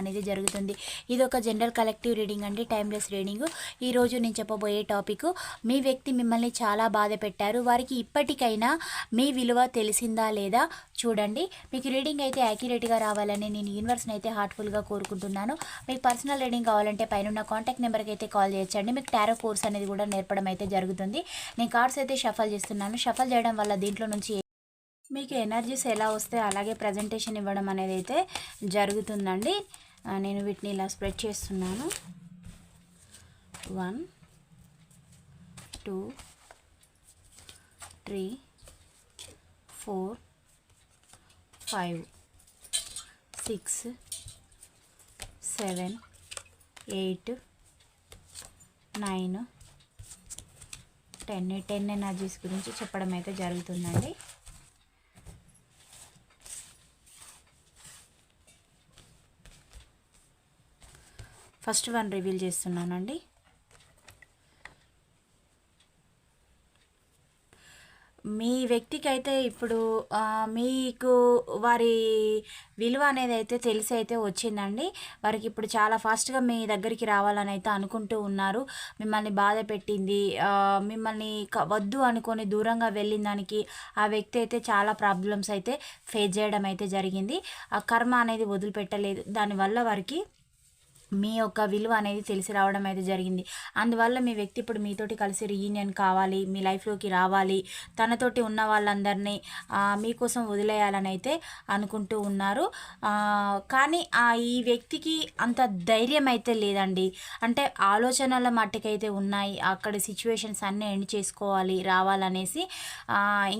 అనేది జరుగుతుంది. ఇది ఒక జనరల్ కలెక్టివ్ రీడింగ్ అండి టైమ్లెస్ రీడింగ్. ఈ రోజు నేను చెప్పబోయే టాపిక్ మీ వ్యక్తి మిమ్మల్ని చాలా బాధ పెట్టారు. వారికి ఇప్పటికైనా మీ విలువ తెలిసిందా లేదా చూడండి. మీకు రీడింగ్ అయితే యాక్యురేట్గా రావాలని నేను యూనివర్స్ని అయితే హార్ట్ఫుల్గా కోరుకుంటున్నాను. మీకు పర్సనల్ రీడింగ్ కావాలంటే పైన కాంటాక్ట్ నెంబర్కి అయితే కాల్ చేయొచ్చండి. మీకు టారో కోర్స్ అనేది కూడా నేర్పడం అయితే జరుగుతుంది. నేను కార్డ్స్ అయితే షఫల్ చేస్తున్నాను. షఫల్ చేయడం వల్ల దీంట్లో నుంచి మీకు ఎనర్జీస్ ఎలా వస్తే అలాగే ప్రజెంటేషన్ ఇవ్వడం అనేది అయితే జరుగుతుందండి. నేను వీటిని ఇలా స్ప్రెడ్ చేస్తున్నాను. One two three four five six seven eight nine ten. Ten energies గురించి చెప్పడం అయితే జరుగుతుందండి. ఫస్ట్ వన్ రివీల్ చేస్తున్నానండి. మీ వ్యక్తికి అయితే ఇప్పుడు మీకు వారి విలువ అనేది అయితే తెలిసి అయితే వచ్చిందండి. వారికి ఇప్పుడు చాలా ఫాస్ట్గా మీ దగ్గరికి రావాలని అయితే అనుకుంటూ ఉన్నారు. మిమ్మల్ని బాధ పెట్టింది మిమ్మల్ని వద్దు అనుకొని దూరంగా వెళ్ళిన దానికి ఆ వ్యక్తి అయితే చాలా ప్రాబ్లమ్స్ అయితే ఫేస్ చేయడం అయితే జరిగింది. ఆ కర్మ అనేది వదిలిపెట్టలేదు. దానివల్ల వారికి మీ యొక్క విలువ అనేది తెలిసి రావడం అయితే జరిగింది. అందువల్ల మీ వ్యక్తి ఇప్పుడు మీతోటి కలిసి రీయూనియన్ కావాలి మీ లైఫ్లోకి రావాలి తనతోటి ఉన్న వాళ్ళందరినీ మీకోసం వదిలేయాలని అయితే అనుకుంటూ ఉన్నారు. కానీ ఆ ఈ వ్యక్తికి అంత ధైర్యం అయితే లేదండి. అంటే ఆలోచనల మట్టుకైతే ఉన్నాయి. అక్కడ సిచ్యువేషన్స్ అన్నీ ఎండ్ చేసుకోవాలి రావాలనేసి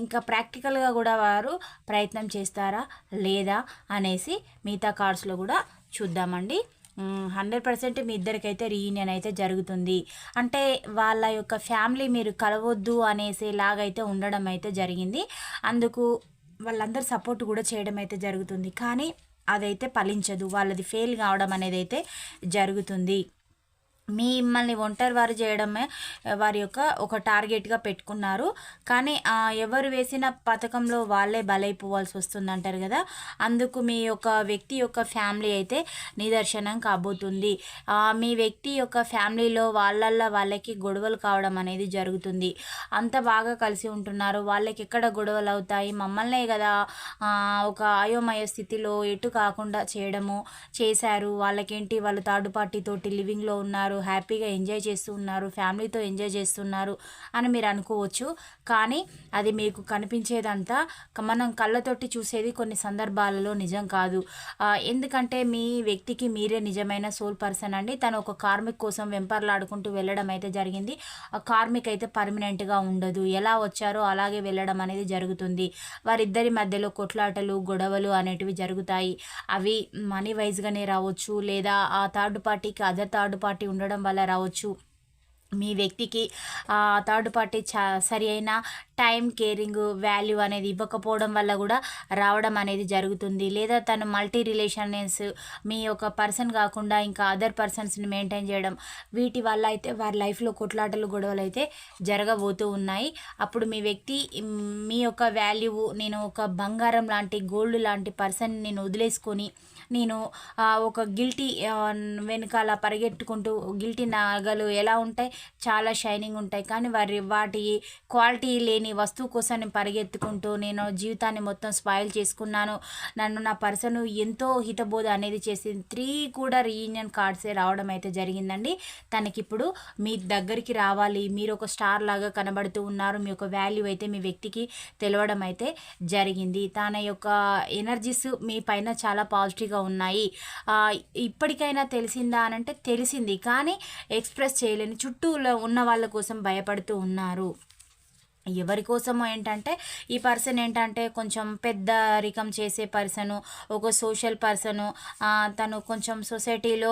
ఇంకా ప్రాక్టికల్గా కూడా వారు ప్రయత్నం చేస్తారా లేదా అనేసి మిగతా కార్డ్స్లో కూడా చూద్దామండి. హండ్రెడ్ పర్సెంట్ మీ ఇద్దరికైతే రీయూనియన్ అయితే జరుగుతుంది. అంటే వాళ్ళ యొక్క ఫ్యామిలీ మీరు కలవద్దు అనేసేలాగైతే ఉండడం అయితే జరిగింది. అందుకు వాళ్ళందరూ సపోర్ట్ కూడా చేయడం అయితే జరుగుతుంది. కానీ అదైతే ఫలించదు. వాళ్ళది ఫెయిల్ కావడం అనేది అయితే జరుగుతుంది. మిమ్మల్ని ఒంటరి వారు చేయడమే వారి యొక్క ఒక టార్గెట్గా పెట్టుకున్నారు. కానీ ఎవరు వేసిన పథకంలో వాళ్ళే బలైపోవాల్సి వస్తుంది అంటారు కదా? అందుకు మీ యొక్క వ్యక్తి యొక్క ఫ్యామిలీ అయితే నిదర్శనం కాబోతుంది. మీ వ్యక్తి యొక్క ఫ్యామిలీలో వాళ్ళల్లో వాళ్ళకి గొడవలు కావడం అనేది జరుగుతుంది. అంత బాగా కలిసి ఉంటున్నారు. వాళ్ళకి ఎక్కడ గొడవలు అవుతాయి? మమ్మల్నే కదా ఒక అయోమయ స్థితిలో ఎటు కాకుండా చేయడము చేశారు. వాళ్ళకేంటి? వాళ్ళు థర్డ్ పార్టీ తోటి లివింగ్లో ఉన్నారు. హ్యాపీగా ఎంజాయ్ చేస్తూ ఉన్నారు ఫ్యామిలీతో ఎంజాయ్ చేస్తున్నారు అని మీరు అనుకోవచ్చు. కానీ అది మీకు కనిపించేదంతా మనం కళ్ళతోటి చూసేది కొన్ని సందర్భాలలో నిజం కాదు. ఎందుకంటే మీ వ్యక్తికి మీరే నిజమైన సోల్ పర్సన్ అండి. తను ఒక కార్మిక్ కోసం వెంపర్లాడుకుంటూ వెళ్ళడం అయితే జరిగింది. ఆ కార్మిక్ అయితే పర్మనెంట్గా ఉండదు. ఎలా వచ్చారో అలాగే వెళ్ళడం అనేది జరుగుతుంది. వారిద్దరి మధ్యలో కొట్లాటలు గొడవలు అనేటివి జరుగుతాయి. అవి మనీ వైజ్గానే రావచ్చు లేదా ఆ థర్డ్ పార్టీకి అదర్ థర్డ్ పార్టీ ఉండడం వల్ల రావచ్చు. మీ వ్యక్తికి థర్డ్ పార్టీ చా సరి అయిన టైం కేరింగ్ వాల్యూ అనేది ఇవ్వకపోవడం వల్ల కూడా రావడం అనేది జరుగుతుంది. లేదా తను మల్టీ రిలేషన్స్ మీ యొక్క పర్సన్ కాకుండా ఇంకా అదర్ పర్సన్స్ని మెయింటైన్ చేయడం వీటి వల్ల అయితే వారి లైఫ్లో కొట్లాటలు గొడవలు అయితే జరగబోతూ ఉన్నాయి. అప్పుడు మీ వ్యక్తి మీ యొక్క వాల్యూ నేను ఒక బంగారం లాంటి గోల్డ్ లాంటి పర్సన్ నేను వదిలేసుకొని నేను ఒక గిల్టీ వెనకాల పరిగెట్టుకుంటూ గిల్టీ నగలు ఎలా ఉంటాయి? చాలా షైనింగ్ ఉంటాయి. కానీ వారి వాటి క్వాలిటీ లేని వస్తువు కోసం నేను పరిగెత్తుకుంటూ నేను జీవితాన్ని మొత్తం స్పాయిల్ చేసుకున్నాను. నన్ను నా పర్సను ఎంతో హితబోధ అనేది చేసింది. త్రీ కూడా రీయూనియన్ కార్డ్సే రావడం అయితే జరిగిందండి. తనకిప్పుడు మీ దగ్గరికి రావాలి. మీరు ఒక స్టార్ లాగా కనబడుతూ ఉన్నారు. మీ యొక్క వాల్యూ అయితే మీ వ్యక్తికి తెలవడం అయితే జరిగింది. తన యొక్క ఎనర్జీస్ మీ పైన చాలా పాజిటివ్గా ఉన్నాయి. ఇప్పటికైనా తెలిసిందా అని అంటే తెలిసింది. కానీ ఎక్స్ప్రెస్ చేయలేని చుట్టూలో ఉన్న వాళ్ళ కోసం భయపడుతూ ఉన్నారు. ఎవరి కోసమో ఏంటంటే ఈ పర్సన్ ఏంటంటే కొంచెం పెద్ద రికం చేసే పర్సను ఒక సోషల్ పర్సను తను కొంచెం సొసైటీలో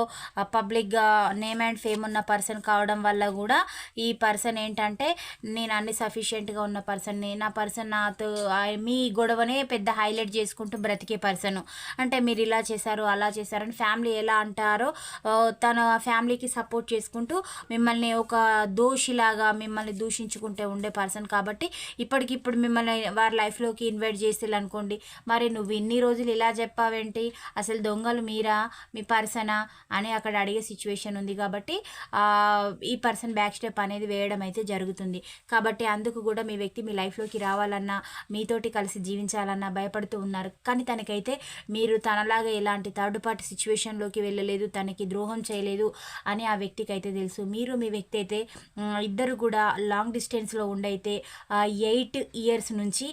పబ్లిక్గా నేమ్ అండ్ ఫేమ్ ఉన్న పర్సన్ కావడం వల్ల కూడా ఈ పర్సన్ ఏంటంటే నేను అన్ని సఫిషియెంట్గా ఉన్న పర్సన్ని నా పర్సన్ నాతో మీ గొడవనే పెద్ద హైలైట్ చేసుకుంటూ బ్రతికే పర్సను. అంటే మీరు ఇలా చేశారు అలా చేశారని ఫ్యామిలీ ఎలా అంటారో తన ఫ్యామిలీకి సపోర్ట్ చేసుకుంటూ మిమ్మల్ని ఒక దోషిలాగా మిమ్మల్ని దూషించుకుంటే ఉండే పర్సన్ కాబట్టి ఇప్పటికిప్పుడు మిమ్మల్ని వారి లైఫ్లోకి ఇన్వైట్ చేసేది అనుకోండి మరి నువ్వు ఇన్ని రోజులు ఇలా చెప్పావేంటి? అసలు దొంగలు మీరా? మీ పర్సనా? అని అక్కడ అడిగే సిచ్యువేషన్ ఉంది కాబట్టి ఈ పర్సన్ బ్యాక్ స్టెప్ అనేది వేయడం అయితే జరుగుతుంది. కాబట్టి అందుకు కూడా మీ వ్యక్తి మీ లైఫ్లోకి రావాలన్నా మీతోటి కలిసి జీవించాలన్నా భయపడుతూ ఉన్నారు. కానీ తనకైతే మీరు తనలాగా ఎలాంటి థర్డ్ పార్టీ సిచ్యువేషన్లోకి వెళ్ళలేదు తనకి ద్రోహం చేయలేదు అని ఆ వ్యక్తికి అయితే తెలుసు. మీరు మీ వ్యక్తి అయితే ఇద్దరు కూడా లాంగ్ డిస్టెన్స్లో ఉండైతే ఎయిట్ ఇయర్స్ నుంచి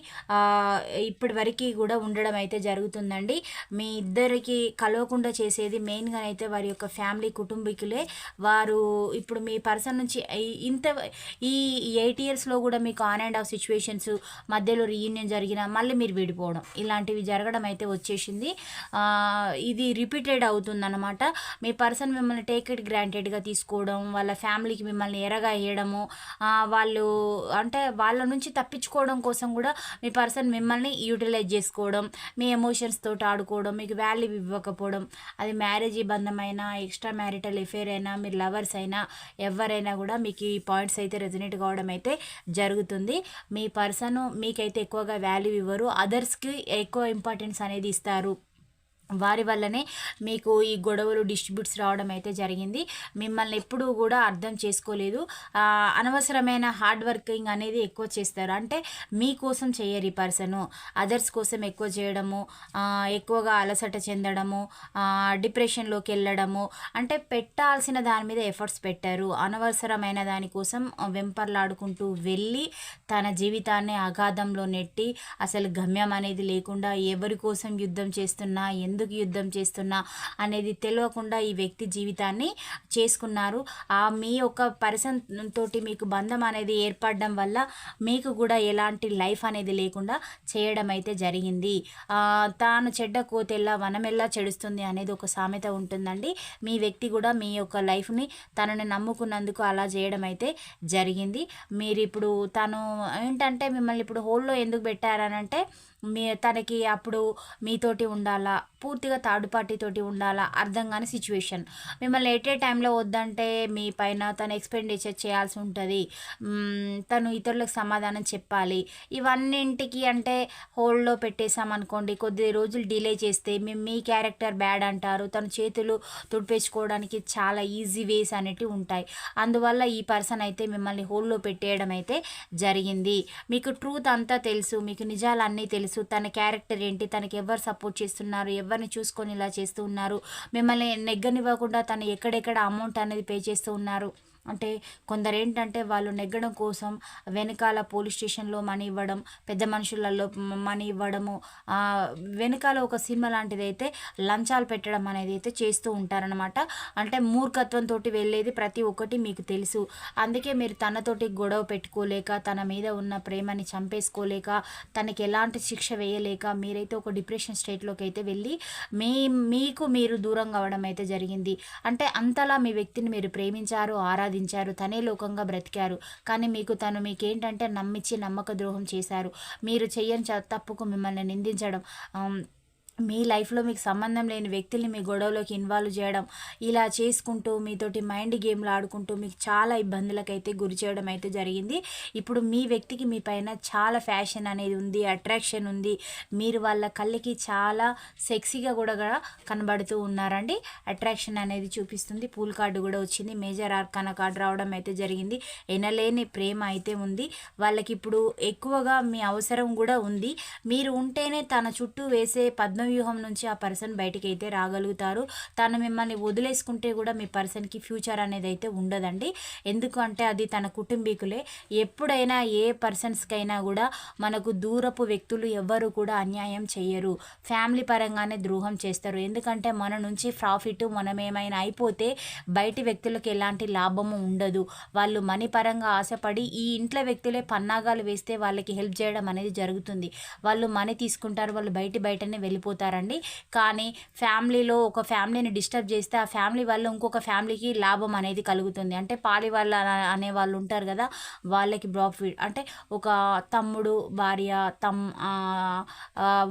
ఇప్పటి వరకు కూడా ఉండడం అయితే జరుగుతుందండి. మీ ఇద్దరికి కలవకుండా చేసేది మెయిన్గా అయితే వారి యొక్క ఫ్యామిలీ కుటుంబీకులే. వారు ఇప్పుడు మీ పర్సన్ నుంచి ఇంత ఈ ఎయిట్ ఇయర్స్లో కూడా మీకు ఆన్ అండ్ ఆఫ్ సిచ్యువేషన్స్ మధ్యలో రీయూనియన్ జరిగిన మళ్ళీ మీరు విడిపోవడం ఇలాంటివి జరగడం అయితే వచ్చేసింది. ఇది రిపీటెడ్ అవుతుందన్నమాట. మీ పర్సన్ మిమ్మల్ని టేక్ ఇట్ గ్రాంటెడ్గా తీసుకోవడం వాళ్ళ ఫ్యామిలీకి మిమ్మల్ని ఎరగా వేయడము వాళ్ళు అంటే వాళ్ళ నుంచి తప్పించుకోవడం కోసం కూడా మీ పర్సన్ మిమ్మల్ని యూటిలైజ్ చేసుకోవడం మీ ఎమోషన్స్ తోటి ఆడుకోవడం మీకు వాల్యూ ఇవ్వకపోవడం అది మ్యారేజ్ బంధమైనా ఎక్స్ట్రా మ్యారిటల్ ఎఫేర్ అయినా మీరు లవర్స్ అయినా ఎవరైనా కూడా మీకు ఈ పాయింట్స్ అయితే రెజనేట్ కావడం అయితే జరుగుతుంది. మీ పర్సన్ మీకైతే ఎక్కువగా వాల్యూ ఇవ్వరు అదర్స్కి ఎక్కువ ఇంపార్టెన్స్ అనేది ఇస్తారు. వారి వల్లనే మీకు ఈ గొడవలు డిస్ట్రిబ్యూట్స్ రావడం అయితే జరిగింది. మిమ్మల్ని ఎప్పుడూ కూడా అర్థం చేసుకోలేదు. అనవసరమైన హార్డ్ వర్కింగ్ అనేది ఎక్కువ చేస్తారు. అంటే మీకోసం చేయరు ఈ పర్సను. అదర్స్ కోసం ఎక్కువ చేయడము ఎక్కువగా అలసట చెందడము డిప్రెషన్లోకి వెళ్ళడము. అంటే పెట్టాల్సిన దాని మీద ఎఫర్ట్స్ పెట్టారు. అనవసరమైన దానికోసం వెంపర్లాడుకుంటూ వెళ్ళి తన జీవితాన్ని అగాధంలో నెట్టి అసలు గమ్యం అనేది లేకుండా ఎవరి కోసం యుద్ధం చేస్తున్నా ఎందుకు యుద్ధం చేస్తున్నా అనేది తెలియకుండా ఈ వ్యక్తి జీవితాన్ని చేసుకున్నారు. ఆ మీ యొక్క పర్సన్ తోటి మీకు బంధం అనేది ఏర్పడడం వల్ల మీకు కూడా ఎలాంటి లైఫ్ అనేది లేకుండా చేయడం అయితే జరిగింది. తాను చెడ్డ కోతెల్లా వనమెల్లా చెడుస్తుంది అనేది ఒక సామెత ఉంటుందండి. మీ వ్యక్తి కూడా మీ యొక్క లైఫ్ని తనని నమ్ముకున్నందుకు అలా చేయడం అయితే జరిగింది. మీరు ఇప్పుడు తను ఏంటంటే మిమ్మల్ని ఇప్పుడు హోల్లో ఎందుకు పెట్టారనంటే మీ తనకి అప్పుడు మీతోటి ఉండాలా? పూర్తిగా థర్డ్ పార్టీతోటి ఉండాలా? అర్థం కాని సిచ్యువేషన్ మిమ్మల్ని ఎట్ ఏ టైంలో వద్దంటే మీ పైన తను ఎక్స్పెండిచర్ చేయాల్సి ఉంటుంది. తను ఇతరులకు సమాధానం చెప్పాలి. ఇవన్నింటికి అంటే హోల్డ్లో పెట్టేసామనుకోండి కొద్ది రోజులు డిలే చేస్తే మేము మీ క్యారెక్టర్ బ్యాడ్ అంటారు. తన చేతులు తుడిపేసుకోవడానికి చాలా ఈజీ వేస్ అనేటివి ఉంటాయి. అందువల్ల ఈ పర్సన్ అయితే మిమ్మల్ని హోల్డ్లో పెట్టేయడం అయితే జరిగింది. మీకు ట్రూత్ అంతా తెలుసు మీకు నిజాలన్నీ తెలుసు. తెలుసు తన క్యారెక్టర్ ఏంటి తనకి ఎవరు సపోర్ట్ చేస్తున్నారు ఎవరిని చూసుకొని ఇలా చేస్తూ ఉన్నారు మిమ్మల్ని నెగ్గనివ్వకుండా తను ఎక్కడెక్కడ అమౌంట్ అనేది పే చేస్తూ ఉన్నారు. అంటే కొందరు ఏంటంటే వాళ్ళు నెగ్గడం కోసం వెనకాల పోలీస్ స్టేషన్లో మనీ ఇవ్వడం పెద్ద మనుషులలో మనీ ఇవ్వడము వెనకాల ఒక సినిమా లాంటిది అయితే లంచాలు పెట్టడం అనేది అయితే చేస్తూ ఉంటారనమాట అంటే మూర్ఖత్వంతో వెళ్ళేది ప్రతి ఒక్కటి మీకు తెలుసు. అందుకే మీరు తనతోటి గొడవ పెట్టుకోలేక తన మీద ఉన్న ప్రేమని చంపేసుకోలేక తనకి ఎలాంటి శిక్ష వేయలేక మీరైతే ఒక డిప్రెషన్ స్టేట్లోకి అయితే వెళ్ళి మీ మీకు మీరు దూరం కావడం అయితే జరిగింది. అంటే అంతలా మీ వ్యక్తిని మీరు ప్రేమించారు ఆరాధి సంపాదించారు తనే లోకంగా బ్రతికారు. కానీ మీకు తను మీకేంటంటే నమ్మించి నమ్మక ద్రోహం చేశారు. మీరు చెయ్యని తప్పుకు మిమ్మల్ని నిందించడం మీ లైఫ్లో మీకు సంబంధం లేని వ్యక్తుల్ని మీ గొడవలోకి ఇన్వాల్వ్ చేయడం ఇలా చేసుకుంటూ మీతోటి మైండ్ గేమ్లు ఆడుకుంటూ మీకు చాలా ఇబ్బందులకైతే గురి చేయడం అయితే జరిగింది. ఇప్పుడు మీ వ్యక్తికి మీ పైన చాలా ఫ్యాషన్ అనేది ఉంది అట్రాక్షన్ ఉంది. మీరు వాళ్ళ కళ్ళకి చాలా సెక్సీగా కూడా కనబడుతూ ఉన్నారండి. అట్రాక్షన్ అనేది చూపిస్తుంది. పూల్ కార్డు కూడా వచ్చింది. మేజర్ ఆర్కాన కార్డు రావడం అయితే జరిగింది. ఎనలేని ప్రేమ అయితే ఉంది. వాళ్ళకి ఇప్పుడు ఎక్కువగా మీ అవసరం కూడా ఉంది. మీరు ఉంటేనే తన చుట్టూ వేసే పద్మ వ్యూహం నుంచి ఆ పర్సన్ బయటికి అయితే రాగలుగుతారు. తను మిమ్మల్ని వదిలేసుకుంటే కూడా మీ పర్సన్కి ఫ్యూచర్ అనేది అయితే ఉండదండి. ఎందుకంటే అది తన కుటుంబీకులే. ఎప్పుడైనా ఏ పర్సన్స్కైనా కూడా మనకు దూరపు వ్యక్తులు ఎవ్వరు కూడా అన్యాయం చేయరు ఫ్యామిలీ పరంగానే ద్రోహం చేస్తారు. ఎందుకంటే మన నుంచి ప్రాఫిట్ మనం ఏమైనా అయిపోతే బయటి వ్యక్తులకు ఎలాంటి లాభము ఉండదు. వాళ్ళు మనీ పరంగా ఆశపడి ఈ ఇంట్లో వ్యక్తులే పన్నాగాలు వేస్తే వాళ్ళకి హెల్ప్ చేయడం అనేది జరుగుతుంది. వాళ్ళు మనీ తీసుకుంటారు. వాళ్ళు బయట బయటనే వెళ్ళిపోతారు. అవుతారండి కానీ ఫ్యామిలీలో ఒక ఫ్యామిలీని డిస్టర్బ్ చేస్తే ఆ ఫ్యామిలీ వల్ల ఇంకొక ఫ్యామిలీకి లాభం అనేది కలుగుతుంది. అంటే పాలి వాళ్ళ అనే వాళ్ళు ఉంటారు కదా వాళ్ళకి ప్రాఫిట్ అంటే ఒక తమ్ముడు భార్య తమ్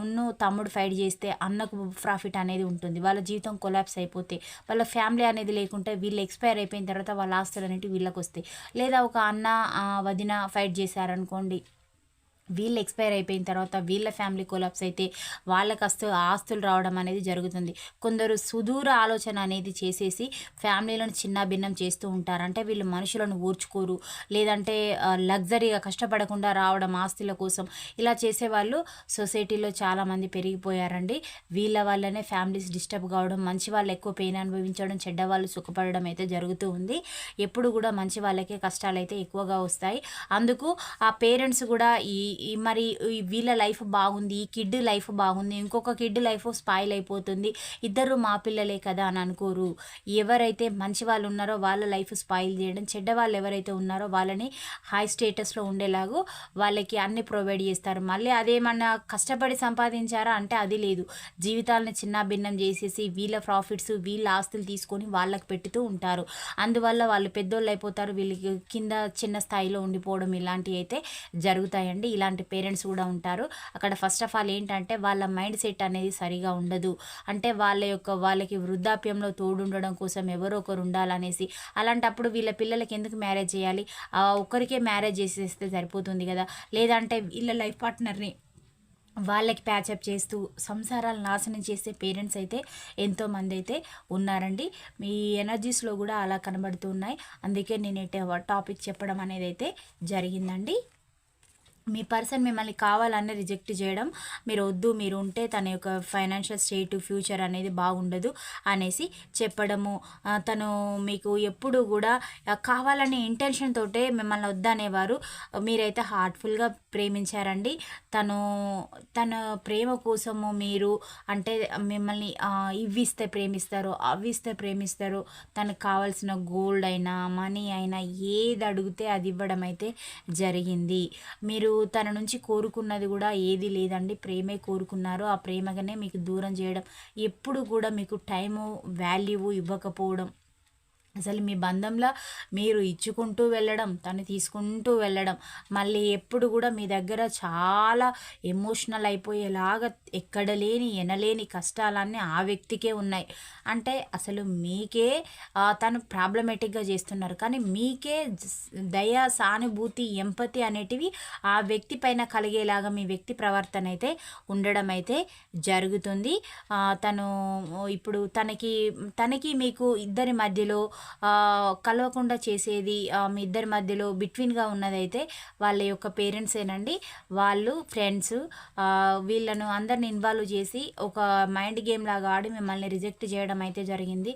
ఉన్ను తమ్ముడు ఫైట్ చేస్తే అన్నకు ప్రాఫిట్ అనేది ఉంటుంది. వాళ్ళ జీవితం కొలాప్స్ అయిపోతే వాళ్ళ ఫ్యామిలీ అనేది లేకుంటే వీళ్ళు ఎక్స్పైర్ అయిపోయిన తర్వాత వాళ్ళ ఆస్తులు అనేవి వీళ్ళకి వస్తాయి లేదా ఒక అన్న వదిన ఫైట్ చేశారనుకోండి వీళ్ళు ఎక్స్పైర్ అయిపోయిన తర్వాత వీళ్ళ ఫ్యామిలీ కొలాప్స్ అయితే వాళ్ళకి అస్తు ఆస్తులు రావడం అనేది జరుగుతుంది. కొందరు సుదూర ఆలోచన అనేది చేసేసి ఫ్యామిలీలను చిన్న భిన్నం చేస్తూ ఉంటారు. అంటే వీళ్ళు మనుషులను ఊర్చుకోరు. లేదంటే లగ్జరీగా కష్టపడకుండా రావడం ఆస్తుల కోసం ఇలా చేసేవాళ్ళు సొసైటీలో చాలామంది పెరిగిపోయారండి. వీళ్ళ వల్లనే ఫ్యామిలీస్ డిస్టర్బ్ కావడం మంచి వాళ్ళు ఎక్కువ పెయిన్ అనుభవించడం చెడ్డ వాళ్ళు సుఖపడడం అయితే జరుగుతూ ఉంది. ఎప్పుడు కూడా మంచి వాళ్ళకే కష్టాలు అయితే ఎక్కువగా వస్తాయి. అందుకు ఆ పేరెంట్స్ కూడా ఈ మరి వీళ్ళ లైఫ్ బాగుంది ఈ కిడ్ లైఫ్ బాగుంది ఇంకొక కిడ్ లైఫ్ స్పాయిల్ అయిపోతుంది ఇద్దరు మా పిల్లలే కదా అని అనుకోరు. ఎవరైతే మంచి వాళ్ళు ఉన్నారో వాళ్ళ లైఫ్ స్పాయిల్ చేయడం చెడ్డ వాళ్ళు ఎవరైతే ఉన్నారో వాళ్ళని హై స్టేటస్లో ఉండేలాగో వాళ్ళకి అన్ని ప్రొవైడ్ చేస్తారు. మళ్ళీ అదేమన్నా కష్టపడి సంపాదించారా అంటే అది లేదు. జీవితాలను చిన్న భిన్నం చేసేసి వీళ్ళ ప్రాఫిట్స్ వీళ్ళ ఆస్తులు తీసుకొని వాళ్ళకి పెట్టుతూ ఉంటారు. అందువల్ల వాళ్ళు పెద్దోళ్ళు అయిపోతారు వీళ్ళకి కింద చిన్న స్థాయిలో ఉండిపోవడం ఇలాంటివి అయితే జరుగుతాయండి. ఇలా ఇలాంటి పేరెంట్స్ కూడా ఉంటారు. అక్కడ ఫస్ట్ ఆఫ్ ఆల్ ఏంటంటే వాళ్ళ మైండ్ సెట్ అనేది సరిగా ఉండదు. అంటే వాళ్ళ యొక్క వాళ్ళకి వృద్ధాప్యంలో తోడుండడం కోసం ఎవరో ఒకరు ఉండాలనేసి అలాంటప్పుడు వీళ్ళ పిల్లలకి ఎందుకు మ్యారేజ్ చేయాలి? ఒక్కరికే మ్యారేజ్ చేసేస్తే సరిపోతుంది కదా. లేదంటే వీళ్ళ లైఫ్ పార్ట్నర్ని వాళ్ళకి ప్యాచప్ చేస్తూ సంసారాలు నాశనం చేసే పేరెంట్స్ అయితే ఎంతోమంది అయితే ఉన్నారండి. మీ ఎనర్జీస్లో కూడా అలా కనబడుతూ ఉన్నాయి. అందుకే నేను టాపిక్ చెప్పడం అనేది అయితే జరిగిందండి. మీ పర్సన్ మిమ్మల్ని కావాలని రిజెక్ట్ చేయడం మీరు వద్దు మీరు ఉంటే తన యొక్క ఫైనాన్షియల్ స్టేట్ ఫ్యూచర్ అనేది బాగుండదు అనేసి చెప్పడము. తను మీకు ఎప్పుడు కూడా కావాలనే ఇంటెన్షన్ తోటే మిమ్మల్ని వద్దనేవారు. మీరైతే హార్ట్ఫుల్గా ప్రేమించారండి. తను తన ప్రేమ కోసము మీరు అంటే మిమ్మల్ని ఇవ్విస్తే ప్రేమిస్తారు అవ్విస్తే ప్రేమిస్తారు తనకు కావాల్సిన గోల్డ్ అయినా మనీ అయినా ఏది అడిగితే అది ఇవ్వడం అయితే జరిగింది. మీరు తన నుంచి కోరుకున్నది కూడా ఏది లేదండి. ప్రేమే కోరుకున్నారు. ఆ ప్రేమగానే మీకు దూరం చేయడం ఎప్పుడు కూడా మీకు టైము వాల్యూ ఇవ్వకపోవడం అసలు మీ బంధంలో మీరు ఇచ్చుకుంటూ వెళ్ళడం తను తీసుకుంటూ వెళ్ళడం మళ్ళీ ఎప్పుడు కూడా మీ దగ్గర చాలా ఎమోషనల్ అయిపోయేలాగా ఎక్కడ లేని ఎనలేని కష్టాలన్నీ ఆ వ్యక్తికే ఉన్నాయి. అంటే అసలు మీకే తను ప్రాబ్లమేటిక్గా చేస్తున్నారు. కానీ మీకే దయ సానుభూతి ఎంపతి అనేటివి ఆ వ్యక్తి పైన కలిగేలాగా మీ వ్యక్తి ప్రవర్తన అయితే ఉండడం అయితే జరుగుతుంది. తను ఇప్పుడు తనకి తనకి మీకు ఇద్దరి మధ్యలో కలవకుండా చేసేది మీ ఇద్దరి మధ్యలో బిట్వీన్గా ఉన్నదైతే వాళ్ళ యొక్క పేరెంట్సేనండి. వాళ్ళు ఫ్రెండ్స్ వీళ్ళను అందరిని ఇన్వాల్వ్ చేసి ఒక మైండ్ గేమ్ లాగా ఆడి మిమ్మల్ని రిజెక్ట్ చేయడం అయితే జరిగింది.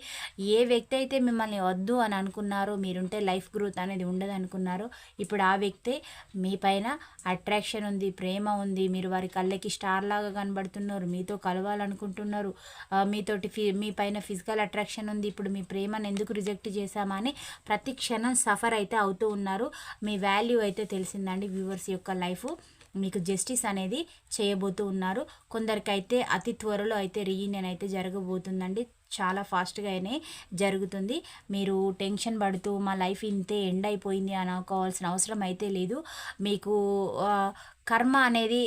ఏ వ్యక్తి అయితే మిమ్మల్ని వద్దు అని అనుకున్నారో మీరుంటే లైఫ్ గ్రోత్ అనేది ఉండదు అనుకున్నారో ఇప్పుడు ఆ వ్యక్తే మీ పైన అట్రాక్షన్ ఉంది ప్రేమ ఉంది మీరు వారి కళ్ళకి స్టార్ లాగా కనబడుతున్నారు మీతో కలవాలనుకుంటున్నారు మీతోటి ఫి మీ పైన ఫిజికల్ అట్రాక్షన్ ఉంది ఇప్పుడు మీ ప్రేమను ఎందుకు రిజెక్ట్ రిజెక్ట్ చేశామని ప్రతి క్షణం సఫర్ అయితే అవుతూ ఉన్నారు. మీ వాల్యూ అయితే తెలిసిందండి వ్యూవర్స్ యొక్క లైఫ్. మీకు జస్టిస్ అనేది చేయబోతూ ఉన్నారు. కొందరికైతే అతి త్వరలో అయితే రీయూనియన్ అయితే జరగబోతుందండి. చాలా ఫాస్ట్గానే జరుగుతుంది. మీరు టెన్షన్ పడుతూ మా లైఫ్ ఇంతే ఎండ్ అయిపోయింది అనుకోవాల్సిన అవసరం అయితే లేదు. మీకు కర్మ అనేది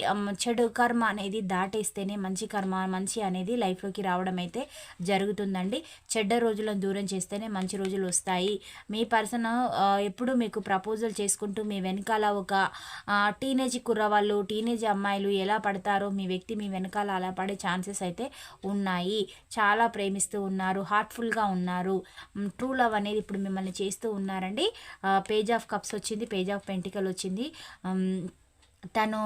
చెడు కర్మ అనేది దాటేస్తేనే మంచి కర్మ మంచి అనేది లైఫ్లోకి రావడం అయితే జరుగుతుందండి. చెడ్డ రోజులను దూరం చేస్తేనే మంచి రోజులు వస్తాయి. మీ పర్సన్ ఎప్పుడు మీకు ప్రపోజల్ చేసుకుంటూ మీ వెనకాల ఒక టీనేజ్ కుర్రవాళ్ళు టీనేజ్ అమ్మాయిలు ఎలా పడతారో మీ వ్యక్తి మీ వెనకాల అలా పడే ఛాన్సెస్ అయితే ఉన్నాయి. చాలా ప్రేమిస్తూ ఉన్నారు హార్ట్ఫుల్గా ఉన్నారు. ట్రూ లవ్ అనేది ఇప్పుడు మిమ్మల్ని చేస్తూ ఉన్నారండి. పేజ్ ఆఫ్ కప్స్ వచ్చింది పేజ్ ఆఫ్ పెంటికల్ వచ్చింది. తను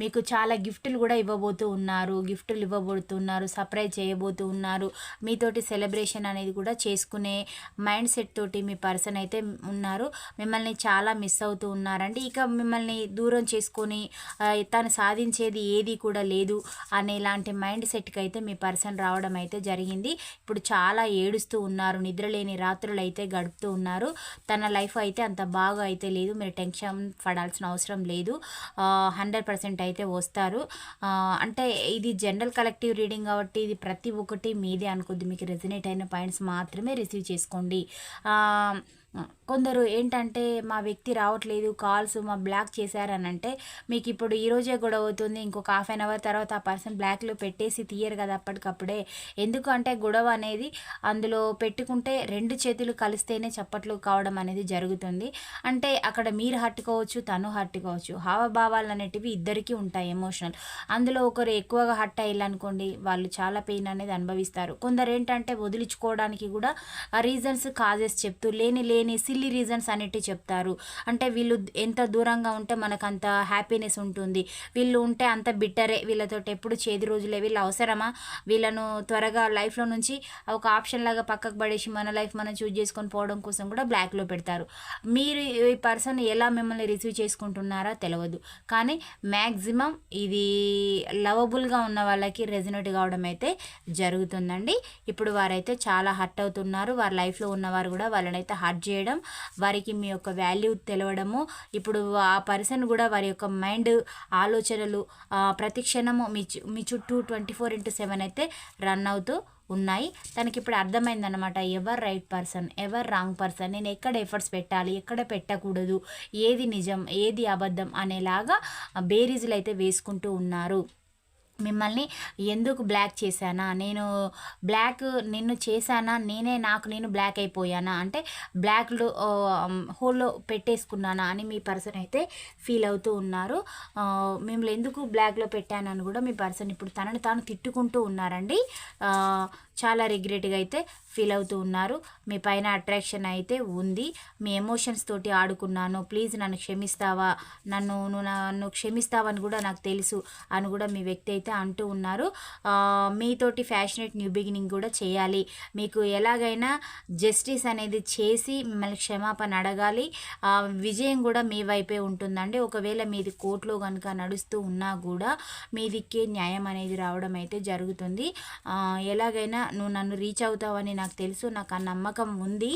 మీకు చాలా గిఫ్టులు కూడా ఇవ్వబోతూ ఉన్నారు గిఫ్టులు ఇవ్వబోతున్నారు సర్ప్రైజ్ చేయబోతూ ఉన్నారు. మీతోటి సెలబ్రేషన్ అనేది కూడా చేసుకునే మైండ్ సెట్ తోటి మీ పర్సన్ అయితే ఉన్నారు. మిమ్మల్ని చాలా మిస్ అవుతూ ఉన్నారండి. ఇక మిమ్మల్ని దూరం చేసుకొని తను సాధించేది ఏది కూడా లేదు అనేలాంటి మైండ్ సెట్కి అయితే మీ పర్సన్ రావడం అయితే జరిగింది. ఇప్పుడు చాలా ఏడుస్తూ ఉన్నారు నిద్రలేని రాత్రులు అయితే గడుపుతూ ఉన్నారు. తన లైఫ్ అయితే అంత బాగా అయితే లేదు. మీరు టెన్షన్ పడాల్సిన అవసరం లేదు. హండ్రెడ్ పర్సెంట్ అయితే వస్తారు. అంటే ఇది జనరల్ కలెక్టివ్ రీడింగ్ కాబట్టి ఇది ప్రతి ఒక్కటి మీదే అనుకోద్ది మీకు రెజినేట్ అయిన పాయింట్స్ మాత్రమే రిసీవ్ చేసుకోండి. కొందరు ఏంటంటే మా వ్యక్తి రావట్లేదు కాల్స్ మా బ్లాక్ చేశారని అంటే మీకు ఇప్పుడు ఈరోజే గొడవ అవుతుంది ఇంకొక హాఫ్ అన్ అవర్ తర్వాత ఆ పర్సన్ బ్లాక్లో పెట్టేసి తీయరు కదా అప్పటికప్పుడే. ఎందుకంటే గొడవ అనేది అందులో పెట్టుకుంటే రెండు చేతులు కలిస్తేనే చప్పట్లు కావడం అనేది జరుగుతుంది. అంటే అక్కడ మీరు హట్టుకోవచ్చు తను హట్టుకోవచ్చు. హావభావాలు అనేటివి ఇద్దరికీ ఉంటాయి ఎమోషనల్. అందులో ఒకరు ఎక్కువగా హట్ అయ్యాలనుకోండి వాళ్ళు చాలా పెయిన్ అనేది అనుభవిస్తారు. కొందరు ఏంటంటే వదిలించుకోవడానికి కూడా రీజన్స్ కాజెస్ చెప్తూ లేని లేని సిల్లీ రీజన్స్ అనేటివి చెప్తారు. అంటే వీళ్ళు ఎంత దూరంగా ఉంటే మనకు అంత హ్యాపీనెస్ ఉంటుంది. వీళ్ళు ఉంటే అంత బిట్టరే వీళ్ళతో ఎప్పుడు చేతి రోజులే వీళ్ళు అవసరమా? వీళ్ళను త్వరగా లైఫ్లో నుంచి ఒక ఆప్షన్ లాగా పక్కకు పడేసి మన లైఫ్ మనం చూజ్ చేసుకొని పోవడం కోసం కూడా బ్లాక్లో పెడతారు. మీరు ఈ పర్సన్ ఎలా మిమ్మల్ని రిసీవ్ చేసుకుంటున్నారా తెలియదు కానీ మ్యాక్సిమం ఇది లవబుల్గా ఉన్న వాళ్ళకి రెజినేట్ కావడం అయితే జరుగుతుందండి. ఇప్పుడు వారైతే చాలా హర్ట్ అవుతున్నారు. వారి లైఫ్లో ఉన్నవారు కూడా వాళ్ళనైతే హర్ట్ చేయడం వారికి మీ యొక్క వాల్యూ తెలవడము. ఇప్పుడు ఆ పర్సన్ కూడా వారి యొక్క మైండ్ ఆలోచనలు ప్రతి క్షణము మీ మీ చుట్టూ ట్వంటీ ఫోర్ ఇంటూ సెవెన్ అయితే రన్ అవుతూ ఉన్నాయి. తనకి ఇప్పుడు అర్థమైందనమాట ఎవరు రైట్ పర్సన్ ఎవరు రాంగ్ పర్సన్ నేను ఎక్కడ ఎఫర్ట్స్ పెట్టాలి ఎక్కడ పెట్టకూడదు ఏది నిజం ఏది అబద్ధం అనేలాగా బేరీజులు అయితే వేసుకుంటూ ఉన్నారు. మిమ్మల్ని ఎందుకు బ్లాక్ చేశానా? నేను బ్లాక్ నిన్ను చేశానా? నేనే నాకు నేను బ్లాక్ అయిపోయానా? అంటే బ్లాక్లో హోల్లో పెట్టేసుకున్నానా అని మీ పర్సన్ అయితే ఫీల్ అవుతూ ఉన్నారు. మిమ్మల్ని ఎందుకు బ్లాక్లో పెట్టానని కూడా మీ పర్సన్ ఇప్పుడు తనని తాను తిట్టుకుంటూ ఉన్నారండి. చాలా రిగ్రెట్గా అయితే ఫీల్ అవుతూ ఉన్నారు. మీ పైన అట్రాక్షన్ అయితే ఉంది. మీ ఎమోషన్స్ తోటి ఆడుకున్నాను. ప్లీజ్ నన్ను క్షమిస్తావా? నన్ను నువ్వు నన్ను క్షమిస్తావని కూడా నాకు తెలుసు అని కూడా మీ వ్యక్తి అయితే అంటూ ఉన్నారు. మీతోటి ఫ్యాషనేట్ న్యూ బిగినింగ్ కూడా చేయాలి. మీకు ఎలాగైనా జస్టిస్ అనేది చేసి మిమ్మల్ని క్షమాపణ అడగాలి. విజయం కూడా మీ వైపే ఉంటుందండి. ఒకవేళ మీది కోర్టులో కనుక నడుస్తూ ఉన్నా కూడా మీదికే న్యాయం అనేది రావడం అయితే జరుగుతుంది. ఎలాగైనా నువ్వు నన్ను రీచ్ అవుతావని నాకు తెలుసు నాకు ఆ నమ్మకం ఉంది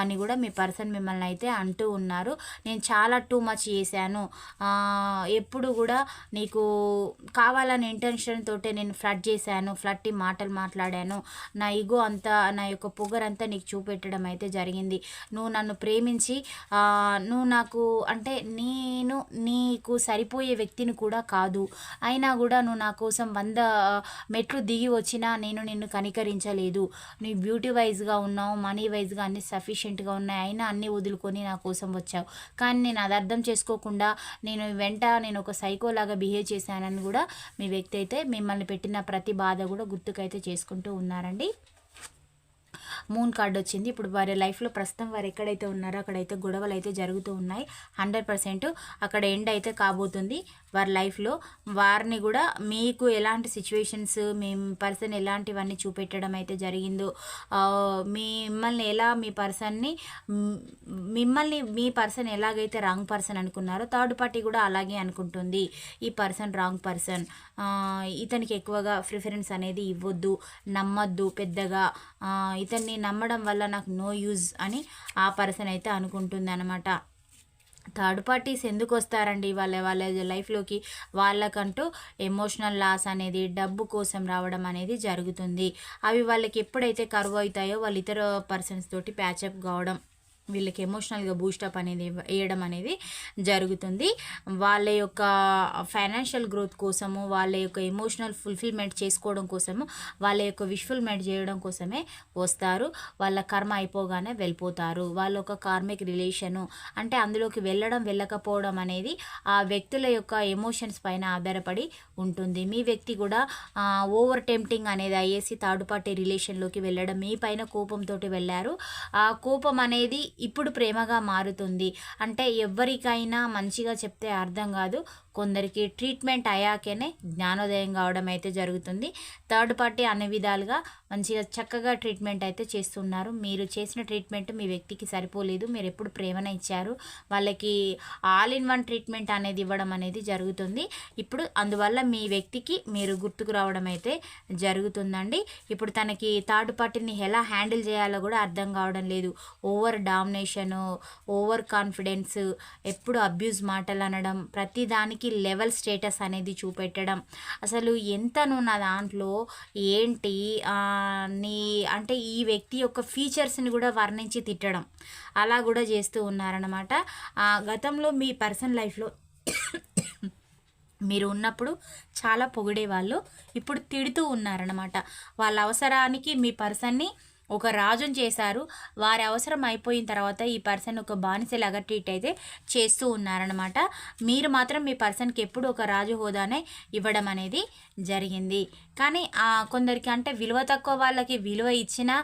అని కూడా మీ పర్సన్ మిమ్మల్ని అయితే అంటూ ఉన్నారు. నేను చాలా టూ మచ్ చేశాను. ఎప్పుడు కూడా నీకు కావాలని ఇంటెన్షన్ తోటే నేను ఫ్లడ్ చేశాను ఫ్లట్టి మాటలు మాట్లాడాను. నా ఇగో అంతా నా యొక్క పొగరంతా నీకు చూపెట్టడం అయితే జరిగింది. నువ్వు నన్ను ప్రేమించి నువ్వు నాకు అంటే నేను నీకు సరిపోయే వ్యక్తిని కూడా కాదు. అయినా కూడా నువ్వు నా కోసం వంద మెట్లు దిగి వచ్చినా నేను నిన్ను కనికరించలేదు నీ బ్యూటీ వైజ్గా ఉన్నావు మనీ వైజ్గా అన్ని సఫిషియెంట్గా ఉన్నాయి అయినా అన్నీ వదులుకొని నా కోసం వచ్చావు. కానీ నేను అది అర్థం చేసుకోకుండా నేను వెంట నేను ఒక సైకోలాగా బిహేవ్ చేశానని కూడా మీ వ్యక్తి అయితే మిమ్మల్ని పెట్టిన ప్రతి బాధ కూడా గుర్తుకైతే చేసుకుంటూ ఉన్నారండి. మూన్ కార్డ్ వచ్చింది. ఇప్పుడు వారి లైఫ్లో ప్రస్తుతం వారు ఎక్కడైతే ఉన్నారో అక్కడైతే గొడవలు అయితే జరుగుతూ ఉన్నాయి. హండ్రెడ్ పర్సెంట్ అక్కడ ఎండ్ అయితే కాబోతుంది వారి లైఫ్లో. వారిని కూడా మీకు ఎలాంటి సిచ్యువేషన్స్ మీ పర్సన్ ఎలాంటివన్నీ చూపెట్టడం అయితే జరిగిందో మిమ్మల్ని ఎలా మీ పర్సన్ని మిమ్మల్ని మీ పర్సన్ ఎలాగైతే రాంగ్ పర్సన్ అనుకున్నారో థర్డ్ పార్టీ కూడా అలాగే అనుకుంటుంది. ఈ పర్సన్ రాంగ్ పర్సన్. ఇతనికి ఎక్కువగా ప్రిఫరెన్స్ అనేది ఇవ్వద్దు నమ్మద్దు పెద్దగా. ఇతన్ని నమ్మడం వల్ల నాకు నో యూజ్ అని ఆ పర్సన్ అయితే అనుకుంటుంది అనమాట థర్డ్ పార్టీస్ ఎందుకు వస్తారండి? వాళ్ళ వాళ్ళ లైఫ్లోకి వాళ్ళకంటూ ఎమోషనల్ లాస్ అనేది డబ్బు కోసం రావడం అనేది జరుగుతుంది. అవి వాళ్ళకి ఎప్పుడైతే కరువు అవుతాయో వాళ్ళు ఇతర పర్సన్స్ తోటి ప్యాచప్ కావడం. వీళ్ళకి ఎమోషనల్గా బూస్టప్ అనేది వేయడం అనేది జరుగుతుంది. వాళ్ళ యొక్క ఫైనాన్షియల్ గ్రోత్ కోసము వాళ్ళ యొక్క ఎమోషనల్ ఫుల్ఫిల్మెంట్ చేసుకోవడం కోసము వాళ్ళ యొక్క విష్ఫుల్మెంట్ చేయడం కోసమే వస్తారు. వాళ్ళ కర్మ అయిపోగానే వెళ్ళిపోతారు. వాళ్ళ ఒక కార్మిక్ రిలేషను అంటే అందులోకి వెళ్ళడం వెళ్ళకపోవడం అనేది ఆ వ్యక్తుల యొక్క ఎమోషన్స్ పైన ఆధారపడి ఉంటుంది. మీ వ్యక్తి కూడా ఓవర్ టెంప్టింగ్ అనేది అయ్యేసి థర్డ్ పార్టీ రిలేషన్లోకి వెళ్ళడం మీ పైన కోపంతో వెళ్ళారు. ఆ కోపం అనేది ఇప్పుడు ప్రేమగా మారుతుంది. అంటే ఎవరికైనా మంచిగా చెప్తే అర్థం కాదు. కొందరికి ట్రీట్మెంట్ అయ్యాకనే జ్ఞానోదయం కావడం అయితే జరుగుతుంది. థర్డ్ పార్టీ అన్ని విధాలుగా మంచిగా చక్కగా ట్రీట్మెంట్ అయితే చేస్తున్నారు. మీరు చేసిన ట్రీట్మెంట్ మీ వ్యక్తికి సరిపోలేదు. మీరు ఎప్పుడు ప్రేమన ఇచ్చారు. వాళ్ళకి ఆల్ ఇన్ వన్ ట్రీట్మెంట్ అనేది ఇవ్వడం అనేది జరుగుతుంది. ఇప్పుడు అందువల్ల మీ వ్యక్తికి మీరు గుర్తుకు రావడం అయితే జరుగుతుందండి. ఇప్పుడు తనకి థర్డ్ పార్టీని ఎలా హ్యాండిల్ చేయాలో కూడా అర్థం కావడం లేదు. ఓవర్ డామినేషను ఓవర్ కాన్ఫిడెన్స్ ఎప్పుడు అబ్యూజ్ మాటలు అనడం ప్రతి దానికి లెవెల్ స్టేటస్ అనేది చూపెట్టడం. అసలు ఎంత నువ్వు నా దాంట్లో ఏంటి నీ అంటే ఈ వ్యక్తి యొక్క ఫీచర్స్ని కూడా వర్ణించి తిట్టడం. అలా కూడా చేస్తూ ఉన్నారనమాట గతంలో మీ పర్సన్ లైఫ్లో మీరు ఉన్నప్పుడు చాలా పొగిడేవాళ్ళు ఇప్పుడు తిడుతూ ఉన్నారనమాట వాళ్ళ అవసరానికి మీ పర్సన్ని ఒక రాజుని చేశారు. వారి అవసరం అయిపోయిన తర్వాత ఈ పర్సన్ ఒక బానిసలాగా ట్రీట్ అయితే చేస్తూ ఉన్నారనమాట మీరు మాత్రం మీ పర్సన్కి ఎప్పుడు ఒక రాజు హోదానే ఇవ్వడం అనేది జరిగింది. కానీ కొందరికి అంటే విలువ తక్కువ వాళ్ళకి విలువ ఇచ్చినా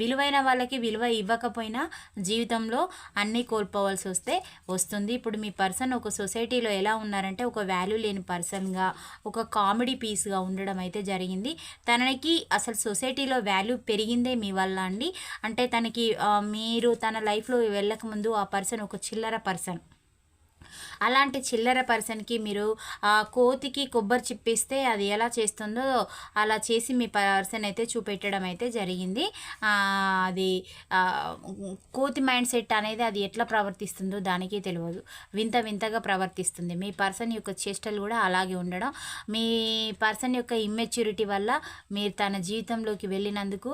విలువైన వాళ్ళకి విలువ ఇవ్వకపోయినా జీవితంలో అన్నీ కోల్పోవాల్సి వస్తే వస్తుంది. ఇప్పుడు మీ పర్సన్ ఒక సొసైటీలో ఎలా ఉన్నారంటే ఒక వాల్యూ లేని పర్సన్గా ఒక కామెడీ పీస్గా ఉండడం అయితే జరిగింది. తనకి అసలు సొసైటీలో వాల్యూ పెరిగిందే మీ వల్ల అండి. అంటే తనకి మీరు తన లైఫ్లో వెళ్ళకముందు ఆ పర్సన్ ఒక చిల్లర పర్సన్. అలాంటి చిల్లర పర్సన్కి మీరు ఆ కోతికి కొబ్బరి చిప్పిస్తే అది ఎలా చేస్తుందో అలా చేసి మీ పర్సన్ అయితే చూపెట్టడం అయితే జరిగింది. అది కోతి మైండ్ సెట్ అనేది అది ఎట్లా ప్రవర్తిస్తుందో దానికి తెలియదు. వింత వింతగా ప్రవర్తిస్తుంది. మీ పర్సన్ యొక్క చేష్టలు కూడా అలాగే ఉండడం. మీ పర్సన్ యొక్క ఇమ్మెచ్యూరిటీ వల్ల మీరు తన జీవితంలోకి వెళ్ళినందుకు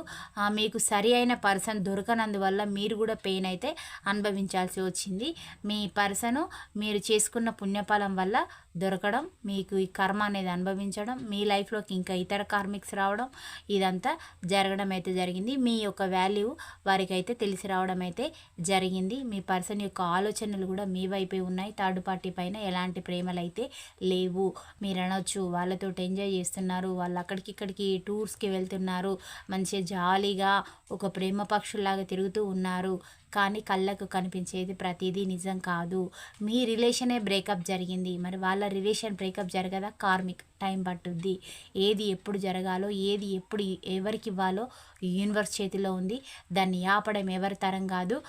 మీకు సరి అయిన పర్సన్ దొరకనందువల్ల మీరు కూడా పెయిన్ అయితే అనుభవించాల్సి వచ్చింది. మీ పర్సను మీరు చే చేసుకున్న పుణ్యఫలం వల్ల దొరకడం మీకు ఈ కర్మ అనేది అనుభవించడం మీ లైఫ్లోకి ఇంకా ఇతర కార్మిక్స్ రావడం ఇదంతా జరగడం అయితే జరిగింది. మీ యొక్క వాల్యూ వారికి అయితే తెలిసి రావడం అయితే జరిగింది. మీ పర్సన్ యొక్క ఆలోచనలు కూడా మీ వైపే ఉన్నాయి. థర్డ్ పార్టీ పైన ఎలాంటి ప్రేమలు అయితే లేవు. మీరు అనొచ్చు వాళ్ళతో ఎంజాయ్ చేస్తున్నారు వాళ్ళు అక్కడికి ఇక్కడికి టూర్స్కి వెళ్తున్నారు మంచిగా జాలీగా ఒక ప్రేమ పక్షుల్లాగా తిరుగుతూ ఉన్నారు. కానీ కళ్ళకు కనిపించేది ప్రతిదీ నిజం కాదు. మీ రిలేషనే బ్రేకప్ జరిగింది. మరి వాళ్ళ రిలేషన్ బ్రేకప్ జరగదా? కార్మిక్ టైం పట్టుద్ది. ఏది ఎప్పుడు జరగాలో ఏది ఎప్పుడు ఎవరికి ఇవ్వాలో యూనివర్స్ చేతిలో ఉంది. దాన్ని ఆపడం ఎవరి తరం కాదు.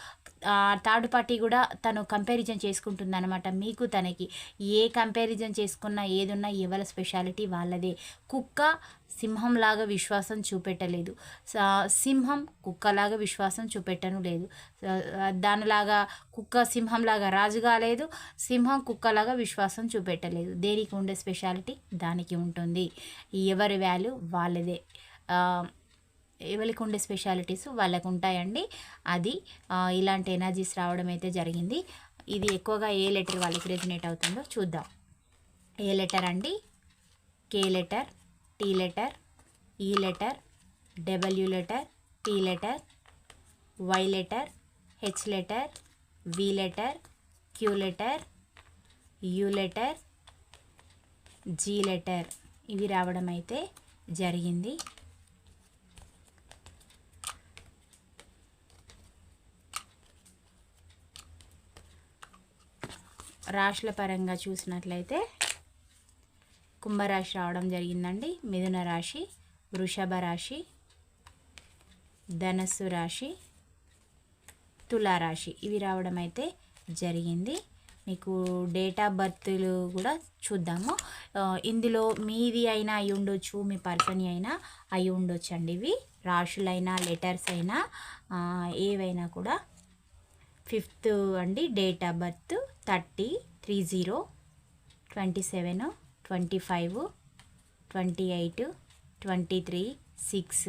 థర్డ్ పార్టీ కూడా తను కంపారిజన్ చేసుకుంటుంది అనమాట మీకు తనకి ఏ కంపారిజన్ చేసుకున్నా ఏదున్నా ఎవరి స్పెషాలిటీ వాళ్ళదే. కుక్క సింహంలాగా విశ్వాసం చూపెట్టలేదు. స- సింహం కుక్కలాగా విశ్వాసం చూపెట్టను లేదు. దానిలాగా కుక్క సింహంలాగా రాజు కాలేదు సింహం కుక్కలాగా విశ్వాసం చూపెట్టలేదు. దేనికి ఉండే స్పెషాలిటీ? దానికి ఉంటుంది. ఎవరి వాల్యూ? వాళ్ళదే. ఎవరికి ఉండే స్పెషాలిటీస్ వాళ్ళకు ఉంటాయండి అది ఇలాంటి ఎనర్జీస్ రావడం అయితే జరిగింది. ఇది ఎక్కువగా ఏ లెటర్ వాళ్ళకి రెజినేట్ అవుతుందో చూద్దాం. ఏ లెటర్ అండి? K letter T letter E letter W letter T letter Y letter H letter V letter Q letter U letter G letter. ఇవి రావడం అయితే జరిగింది. రాశుల పరంగా చూసినట్లయితే కుంభరాశి రావడం జరిగిందండి. మిథున రాశి వృషభ రాశి ధనస్సు రాశి తులారాశి ఇవి రావడం అయితే జరిగింది. మీకు డేట్ ఆఫ్ బర్త్లు కూడా చూద్దాము. ఇందులో మీది అయినా అయి ఉండొచ్చు మీ పర్సన్ అయినా అయి ఉండొచ్చు అండి ఇవి. రాశులైనా లెటర్స్ అయినా ఏవైనా కూడా ఫిఫ్త్ అండి date of birth thirty three zero twenty seven twenty five twenty eight twenty three six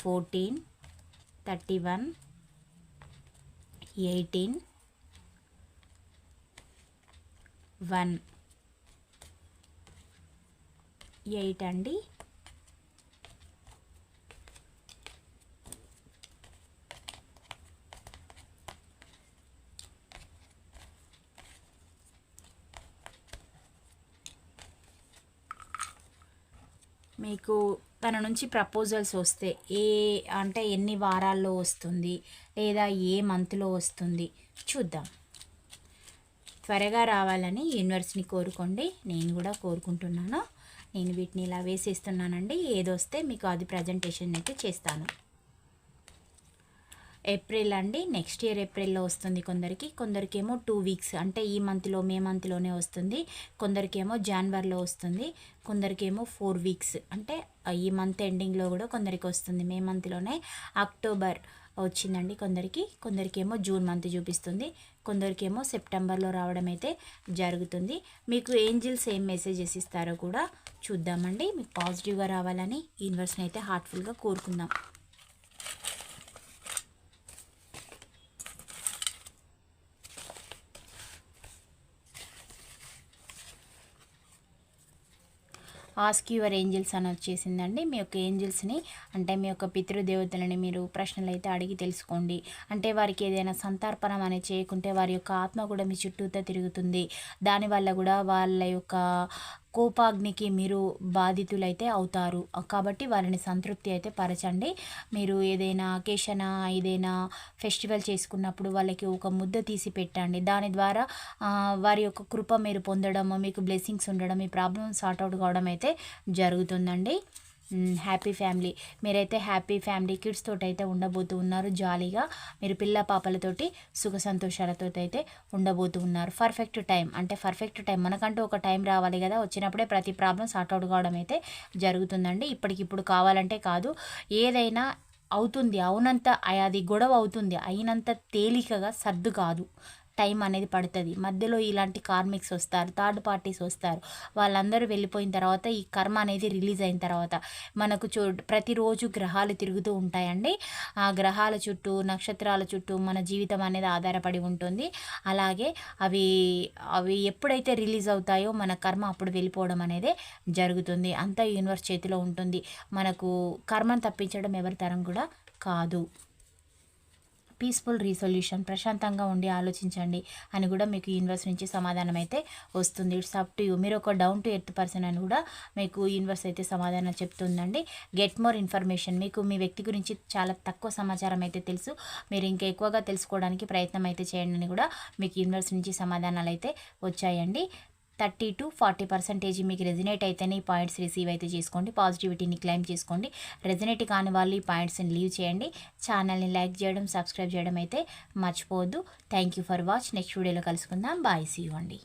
fourteen thirty one eighteen one. Eight అండి. మీకు తన నుంచి ప్రపోజల్స్ వస్తే ఏ అంటే ఎన్ని వారాల్లో వస్తుంది లేదా ఏ మంత్లో వస్తుంది చూద్దాం. త్వరగా రావాలని యూనివర్స్ని కోరుకోండి. నేను కూడా కోరుకుంటున్నాను. నేను వీటిని ఇలా వేసేస్తున్నానండి. ఏదొస్తే మీకు అది ప్రజెంటేషన్ అయితే చేస్తాను. ఏప్రిల్ అండి. నెక్స్ట్ ఇయర్ ఏప్రిల్లో వస్తుంది కొందరికి. కొందరికేమో టూ వీక్స్ అంటే ఈ మంత్లో మే మంత్లోనే వస్తుంది. కొందరికేమో జనవరిలో వస్తుంది. కొందరికేమో ఫోర్ వీక్స్ అంటే ఈ మంత్ ఎండింగ్లో కూడా కొందరికి వస్తుంది. మే మంత్లోనే అక్టోబర్ వచ్చిందండి కొందరికి. కొందరికేమో జూన్ మంత్ చూపిస్తుంది. కొందరికేమో సెప్టెంబర్లో రావడం అయితే జరుగుతుంది. మీకు ఏంజిల్స్ ఏం మెసేజెస్ ఇస్తారో కూడా చూద్దామండి. మీకు పాజిటివ్గా రావాలని యూనివర్స్ని అయితే హార్ట్ఫుల్గా కోరుకుందాం. ఆస్క్ యువర్ ఏంజిల్స్ అని వచ్చేసిందండి. మీ యొక్క ఏంజిల్స్ని అంటే మీ యొక్క పితృదేవతలని మీరు ప్రశ్నలు అయితే అడిగి తెలుసుకోండి. అంటే వారికి ఏదైనా సంతర్పణం అనేది చేయకుంటే వారి యొక్క ఆత్మ కూడా మీ చుట్టూతో తిరుగుతుంది. దానివల్ల కూడా వాళ్ళ యొక్క కోపాగ్నికి మీరు బాధితులైతే అవుతారు. కాబట్టి వారిని సంతృప్తి అయితే పరచండి. మీరు ఏదైనా అకేషన్ ఏదైనా ఫెస్టివల్ చేసుకున్నప్పుడు వాళ్ళకి ఒక ముద్ద తీసి పెట్టండి. దాని ద్వారా వారి యొక్క కృప మీరు పొందడము మీకు బ్లెస్సింగ్స్ ఉండడం మీ ప్రాబ్లమ్ సార్ట్అవుట్ కావడం అయితే జరుగుతుందండి. Happy family. మీరైతే హ్యాపీ ఫ్యామిలీ కిడ్స్ తోటి అయితే ఉండబోతూ ఉన్నారు. జాలీగా మీరు పిల్ల పాపలతోటి సుఖ సంతోషాలతో అయితే ఉండబోతూ ఉన్నారు. Perfect time. అంటే పర్ఫెక్ట్ టైం. మనకంటూ ఒక టైం రావాలి కదా. వచ్చినప్పుడే ప్రతి ప్రాబ్లం సార్ట్అవుట్ కావడం అయితే జరుగుతుందండి. ఇప్పటికిప్పుడు కావాలంటే కాదు. ఏదైనా అవుతుంది. అవునంత అది గొడవ అవుతుంది. అయినంత తేలికగా సర్దు కాదు. టైం అనేది పడుతుంది. మధ్యలో ఇలాంటి కార్మిక్స్ వస్తారు థర్డ్ పార్టీస్ వస్తారు. వాళ్ళందరూ వెళ్ళిపోయిన తర్వాత ఈ కర్మ అనేది రిలీజ్ అయిన తర్వాత మనకు చూ ప్రతిరోజు గ్రహాలు తిరుగుతూ ఉంటాయండి. ఆ గ్రహాల చుట్టూ నక్షత్రాల చుట్టూ మన జీవితం అనేది ఆధారపడి ఉంటుంది. అలాగే అవి అవి ఎప్పుడైతే రిలీజ్ అవుతాయో మన కర్మ అప్పుడు వెళ్ళిపోవడం అనేది జరుగుతుంది. అంతా యూనివర్స్ చేతిలో ఉంటుంది. మనకు కర్మను తప్పించడం ఎవరి తరం కూడా కాదు. పీస్ఫుల్ రీసొల్యూషన్ ప్రశాంతంగా ఉండి ఆలోచించండి అని కూడా మీకు యూనివర్స్ నుంచి సమాధానం అయితే వస్తుంది. ఇట్స్ అప్ టు యూ మీరు ఒక డౌన్ టు ఎర్త్ పర్సన్ అని కూడా మీకు యూనివర్స్ అయితే సమాధానం చెప్తుందండి. గెట్ మోర్ ఇన్ఫర్మేషన్ మీకు మీ వ్యక్తి గురించి చాలా తక్కువ సమాచారం అయితే తెలుసు. మీరు ఇంకా ఎక్కువగా తెలుసుకోవడానికి ప్రయత్నం అయితే చేయండి అని కూడా మీకు యూనివర్స్ నుంచి సమాధానాలు అయితే వచ్చాయండి. థర్టీ టు ఫార్టీ పర్సెంటేజ్ మీకు రెజినేట్ అయితేనే ఈ పాయింట్స్ రిసీవ్ అయితే చేసుకోండి. పాజిటివిటీని క్లైమ్ చేసుకోండి. రెజినేట్ కాని వాళ్ళు ఈ పాయింట్స్ని లీవ్ చేయండి. ఛానల్ని లైక్ చేయడం సబ్స్క్రైబ్ చేయడం అయితే మర్చిపోవద్దు. Thank you for watch. Next వీడియోలో కలుసుకుందాం. బాయ్. సీ యూ అండి.